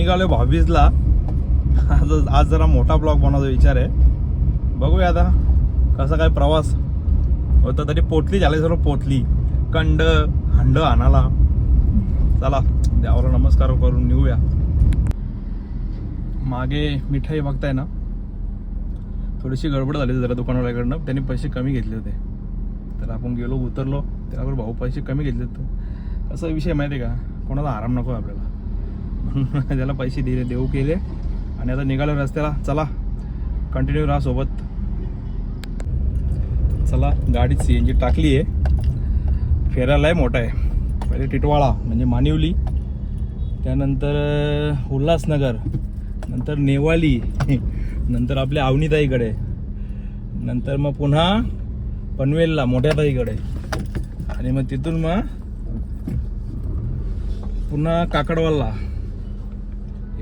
निघालोय भावीसला आज आज जरा मोठा ब्लॉग बनवायचा विचार आहे. बघूया आता कसा काय प्रवास होता तरी पोटली झाली सर्व पोटली. कंड हंड आणाला चला देवाला नमस्कार करून निघूया. मागे मिठाई बघताय ना? थोडीशी गडबड झाली होती जरा दुकानवाल्याकडनं. त्यांनी पैसे कमी घेतले होते. तर आपण गेलो उतरलो. त्यावर भाऊ पैसे कमी घेतले होते. असा विषय माहिती आहे का? कोणाला आराम नको आहे आपल्याला. म्हणून त्याला पैसे दिले देऊ केले. आणि आता निघालो रस्त्याला. चला कंटिन्यू राहा सोबत. चला गाडीत सी एन जी टाकली आहे फेरायलाही मोठा आहे. पहिले टिटवाळा म्हणजे मानिवली. त्यानंतर उल्हासनगर. नंतर नेवाली. नंतर आपल्या अवनीताईकडे. नंतर मग पुन्हा पनवेलला मोठ्या ताईकडे आणि मग तिथून मग पुन्हा काकडवालला.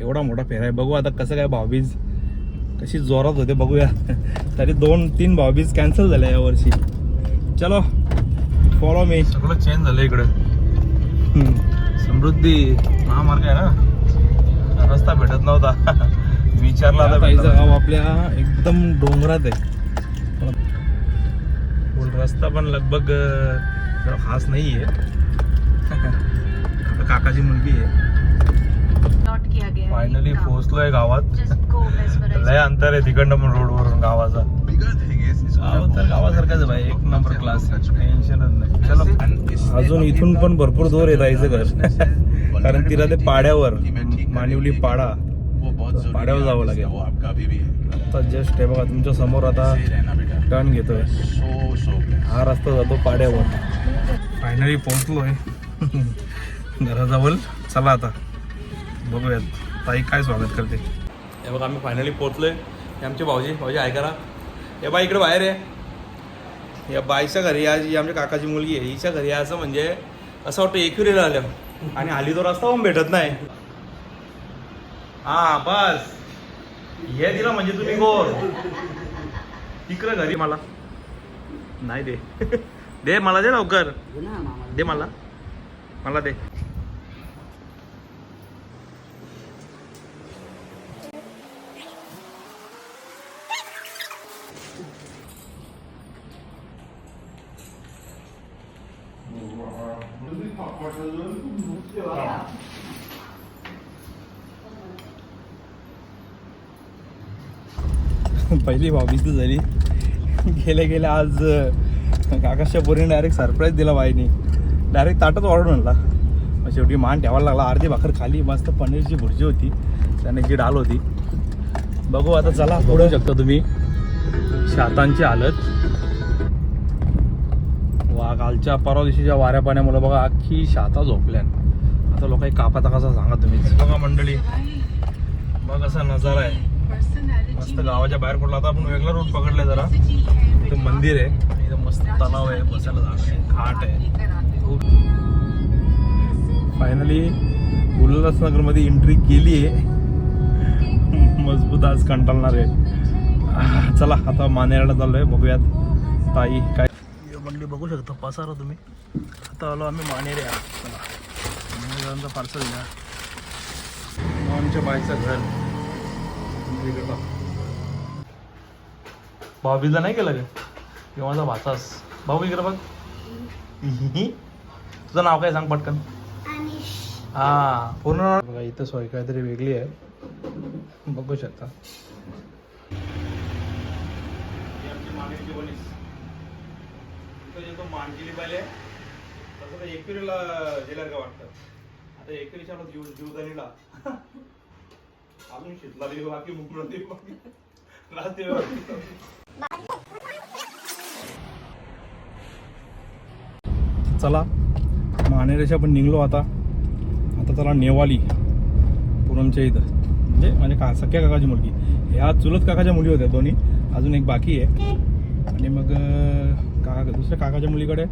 एवढा मोठा फेरा आहे. बघू आता कसं काय भावबीज कशी जोरात होते बघूया. तरी दोन तीन भावबीज कॅन्सल झाल्या यावर्षी चलो फॉलो मी सगळं चेंज झालं इकडे. समृद्धी महामार्ग आहे ना? रस्ता भेटत नव्हता. विचारला आता गाव आपल्या एकदम डोंगरात आहे. रस्ता पण लगभग जरा खास नाही आहे काकाची मुलगी आहे. नोट किया गया है फायनली. पोहोचलोय गावात. लय अंतर आहे तिकडनं पण रोडवरून गावाचा. गाव तर गावासारखाच आहे भाई एक नंबर क्लास टेन्शनच नाही. चलो. अजून इथून पण भरपूर दूर आहे जायचं घर. कारण तिला ते पाड्यावर मानिवली पाडा पाड्यावर जावं लागेल. आता जस्ट हे बघा तुमच्यासमोर आता टर्न घेतोय. हा रस्ता जातो पाड्यावर. फायनली पोहोचलोय. घराजवळ. चला आता. बघूयात. ताई काय स्वागत करते? हे बघा आम्ही फायनली पोहोचलोय. हे आमचे भाऊजी. भाऊजी आहे करा. हे बाई इकडे बाहेर आहे. या बाईच्या घरी आज ही आमच्या काकाची मुलगी आहे. हिच्या घरी असं म्हणजे असं वाटतं एकविरीला आलं आणि आली तो रस्ता पण भेटत नाही. हा बस. हे दिला म्हणजे तुम्ही गोर इकडे घरी मला. नाही दे. दे मला दे लवकर. दे मला. मला दे. पहिली भावीच तर झाली. गेल्या गेल्या आज अं, पोरीने डायरेक्ट सरप्राईज दिला बाईने. डायरेक्ट ताटच ऑर्डर म्हणला. मग शेवटी मान ठेवायला लागला. अर्धी भाकर खाली मस्त पनीरची भुर्जी होती. चण्याची डाल होती. बघू आता चला बोलू शकता तुम्ही. शातांची हालत. वा कालच्या परवा दिवशीच्या वाऱ्या पाण्यामुळे बघा अख्खी शाता झोपल्यान. आता लोक कापाता कसा सांगा तुम्ही बघा मंडळी बघ असा नजारा आहे. मस्त गावाच्या बाहेर पडला. आता आपण वेगळा रोड पकडलाय जरा. इथं मंदिर आहे. इथं मस्त तलाव आहे बसायला जागा आहे घाट आहे. खूप. फायनली उल्हासनगरमध्ये एंट्री केली आहे. मजबूत आज कंटाळणार आहे. चला आता मानेरला चाललोय. बघूयात. ताई काय मंडळी बघू शकता. पसारा तुम्ही. आता आलो आम्ही मानेरे चला. पार्सल घ्या. आमच्या बाईचं घर. भाऊबीजला नाही केलं का? माझा भाचास. भाऊ इकडे बघ. तुझं नाव काय सांग पटकन. हा पूर्ण बघा इथं सोय काहीतरी वेगळी आहे. बघू शकता. मांडलेली पहिले तसं एकविरीला गेल्यावर वाटतं. आता एकविरीच्या जीव जीवदानीला अजून शितलाली बाकी मुकली बाकी चला मानेरेच्या पण निघलो आता. आता चला नेवाली पूनमच्या इथं. म्हणजे माझ्या का सख्या काकाची मुलगी. ह्या चुलत काकाच्या मुली होत्या दोन्ही. अजून एक बाकी आहे. आणि मग काका दुसऱ्या काकाच्या मुलीकडे.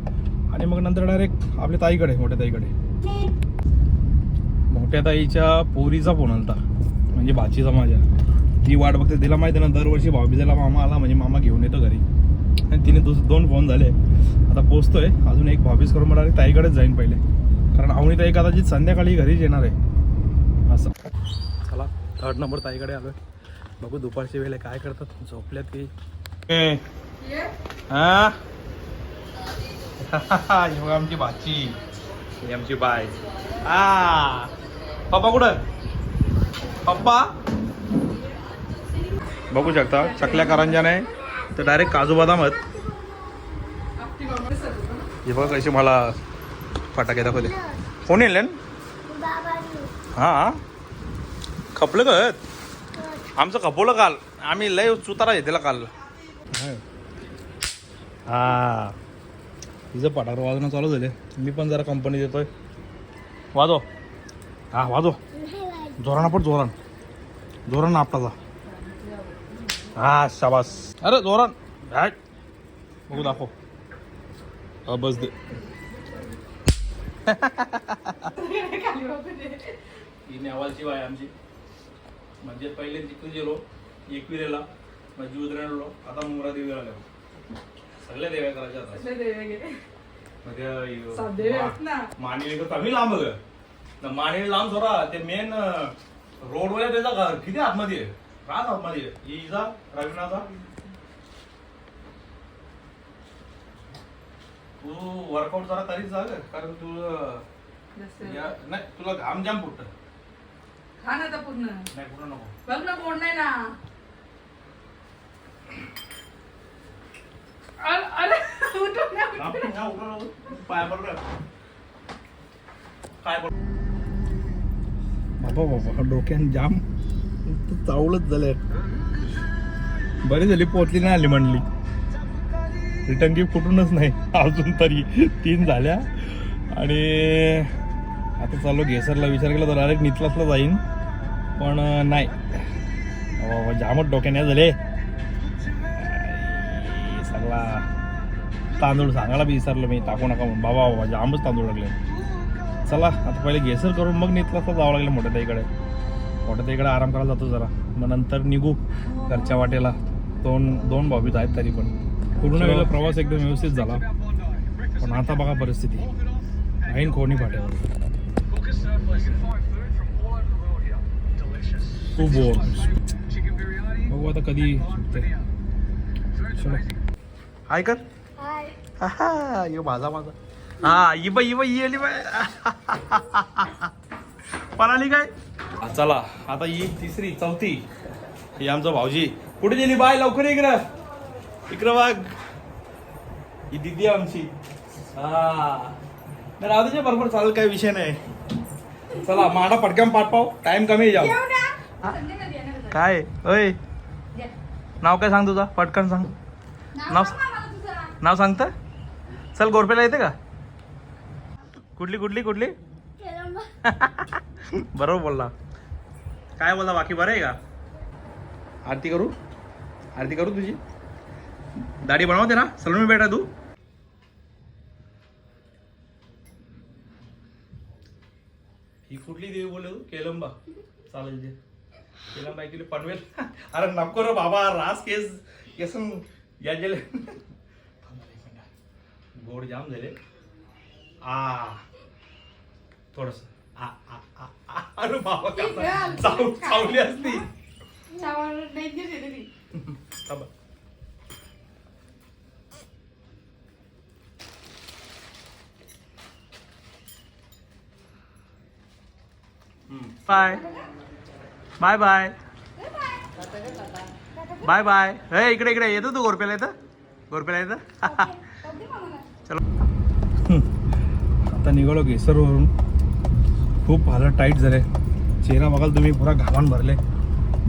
आणि मग नंतर डायरेक्ट आपल्या ताईकडे मोठ्या ताईकडे. मोठ्या ताईच्या पोरीचा फोन आलता. म्हणजे भाचीचा माझ्या. ती वाट बघते तिला माहिती ना दरवर्षी भाऊबीजेला मामा आला म्हणजे मामा घेऊन येतो घरी. आणि तिने दुस दोन फोन झाले. आता पोचतोय. अजून एक भाऊबीज करून मला ताईकडेच जाईन पहिले. कारण आवणी ताई कदाचित संध्याकाळी घरीच येणार आहे. असं. थर्ड नंबर ताईकडे आलोय. बघू दुपारची वेळे काय करतात. झोपल्यात की. हा? ही बघा आमची भाची. ही आमची बाय. आ पप्पा कुठं? पप्पा? बघू शकता चकल्या करांजा नाही तर डायरेक्ट काजू बदाम हे बघा कसे मला फटाके दाखवले. कोण येईल हा. खपलं गत आमचं खपवलं काल. आम्ही लय चुतारा घेतला काल. हा. तिचं पाठावर वाजवणं चालू झाले. मी पण जरा कंपनी देतोय. वाजव. हा वाजव. जोराना पण जोरान. जोरान आपटाचा हा शाबास. अरे जोरान. हॅट. बघू दाखव. हा बस दे. ही नेवालची बाय आमची. म्हणजे पहिले तिकडे गेलो एकविरेला म्हणजे उतरायला आता मुरा देवीला गेलो सगळ्या देव्या करायच्या आता. म्हणजे मानेली तर कमी लांब ग न मानेली लांब सोडा. ते मेन रोड वर त्याचा घर किती आतमध्ये? आहे राज आतमध्ये. आहे इजा रवीनाचा. तू वर्कआउट जरा करीत जा ग. कारण तू या- नाही तुला घाम जाम फुटत खा ना आता पूर्ण. नाही कुठं नको. बघ ना कोण नाही ना. अरे ना. पाया काय बाबा बाबा डोक्यान जाम चावलंच झालंय. बरी झाली पोचली नाही आली म्हणली. रिटर्न गिफ्ट कुठूनच नाही अजून तरी. तीन झाल्या. आणि आता चाललो घेसरला विचार केला तर डायरेक्ट नितलासला जाईन. पण नाही. बाबा जामच डोक्याने झाले. सगळा तांदूळ सांगायला बी विसरलो मी. टाकू नका म्हणून. बाबा बाबा जामच तांदूळ लागले. चला आता पहिले घेसर करून मग नितलासला जावं लागलं मोठ्या ताईकडे. मोठ्या ताईकडे आराम करायला जातो जरा. मग नंतर निघू घरच्या वाटेला. दोन दोन भाऊबीज आहेत तरी पण. पूर्ण वेळेला प्रवास एकदम व्यवस्थित झाला. पण आता बघा परिस्थिती. ऐन कोणी फाट्यावर. खूप बोर. बघू आता कधी सुटते चला. हाय कर. हा यो माझा माझा. हा ये बाई ये बाई ये आली बाई. पळाली काय? चला आता ही तिसरी चौथी. ही आमचं भाऊजी. कुठे गेली बाय लवकर ये इकडं. इकडं बघ. ही दिदी आहे आमची. हा. नाही राहू दे बरोबर चालेल काही विषय नाही. चला माडा पटकन पाठ पाव टाइम कमी आहे जाऊ. काय? अय ये. नाव काय सांग तुझा? पटकन सांग. नाव नाव- सांग सांगतं? चल गोरपेला येते का? कुठली कुठली कुठली? बरोबर बोलला. काय बोलला बाकी? बरं आहे का? आरती करू? आरती करू तुझी? दाढी बनवते ना? सलून बेटा तू. ही कुठली देवी बोलले तू? केलंबा. चालेल ते केलंबा ऐकली पनवेल. अरे नको रे बाबा रास केस केसन या गेले गोड जाम झाले. आ. थोडस. आ आ आ आ. अरे बाबा चाव चावली असती. Bye. Bye bye. Bye bye. हे इकडे इकडे. येतो तू गोरपेला येतं गोरपेला येतं आता निघालो केसरवरून. खूप हालत टाईट झाले. चेहरा बघाल तुम्ही पुरा घामान भरले.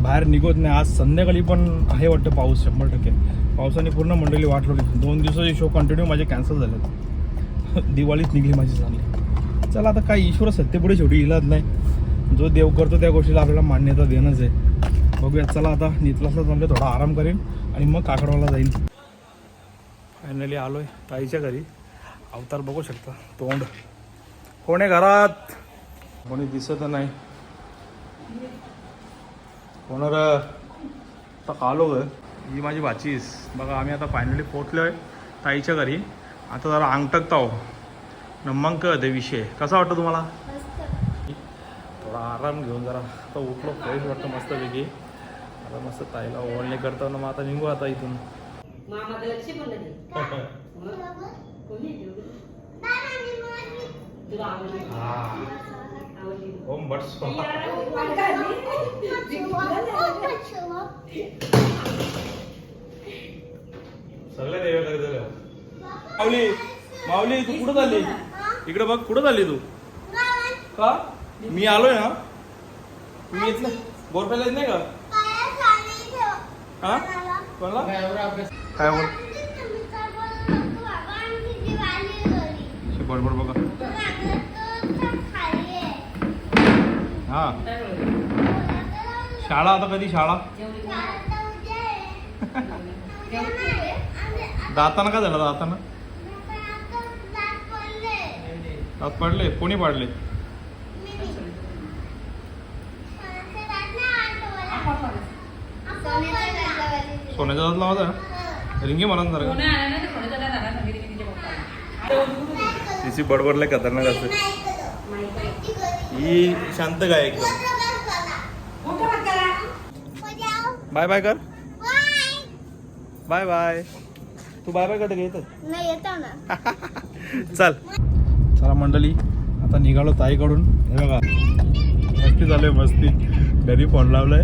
बाहेर निघत नाही. आज संध्याकाळी पण आहे वाटतं पाऊस शंभर टक्के. पावसाने पूर्ण मंडळी वाट लागली दोन दिवसाचे शो कंटिन्यू माझे कॅन्सल झाले दिवाळीच निघली माझी चांगली. चला आता काय ईश्वर सत्तेपुढे शेवटी इलाज नाही. जो देव करतो त्या गोष्टीला आपल्याला मान्यता देणंच आहे. बघूया चला आता नितलासला चांगलं थोडा आराम करेन आणि मग काकडवाला जाईल फायनली आलोय. ताईच्या घरी. अवतार बघू शकता. तोंड. कोण आहे घरात? कोणी दिसत नाही. कोणार आता आलो ग. ही माझी भाचीस. बघा आम्ही आता फायनली पोचलोय ताईच्या घरी. आता जरा अंगटकता हो. न मग कळते विषय. कसा वाटतो तुम्हाला? थोडा थोडा आराम घेऊन जरा आता उठलो. फ्रेश वाटतं मस्तपैकी. आता मस्त ताईला ओळणी करताना मग आता निघू आता इथून. ओम बट सगळ्या देवाला गेलं. माऊली माऊली तू कुठं चालली? इकडे बघ कुठं चालली तू? का? मी आलोय ना. तुम्ही येत नाही. बोरफेला येत नाही का? हा? कोणाला? काय बोल? बडबड बघा हा. शाळा आता कधी शाळा? दाताना का झालं दाताना? दात पडले. कोणी पाडले? सोन्याचा दात लावा रिंगे म्हणा जरा. तिची बडबड लय खतरनाक असते. ही शांत काय एकदम. बाय बाय कर. Bye bye. तू बाय बाय करते का इथं नाही येतो ना. चल. चला मंडळी आता निघालो ताईकडून. हे बघा. मस्ती झालोय मस्ती. घरी फोन लावलाय.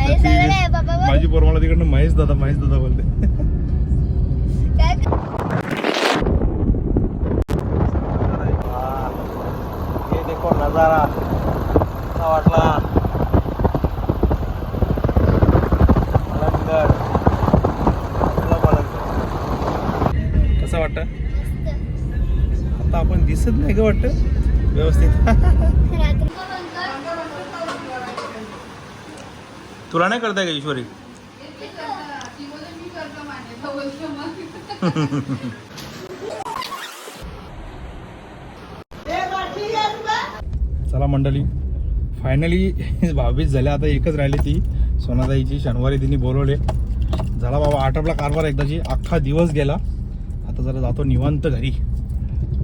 माझी पोर मला तिकडनं महेश दादा महेश दादा बोलते. ये देखो नजारा. कसा वाटला. कसं वाटतं? आता आपण दिसत नाही का वाटतं? व्यवस्थित. तुला नाही करताय का ईश्वरी? चला मंडळी फायनली बावीस झाल्या. आता एकच राहिली ती सोनाताईची शनिवारी तिने बोलवले. झाला बाबा आटपला कारभार एकदाची. अख्खा दिवस गेला. आता जरा जातो निवांत घरी.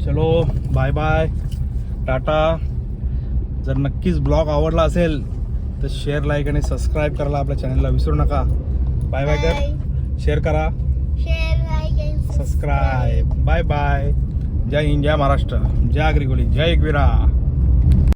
चलो बाय बाय टाटा. जर नक्कीच ब्लॉग आवडला असेल तर शेअर लाईक आणि सबस्क्राईब करायला आपल्या चॅनलला विसरू नका. बाय बाय कर. शेअर करा सबस्क्राईब बाय बाय जय हिंद जय महाराष्ट्र जय अग्रिकोली जय एकविरा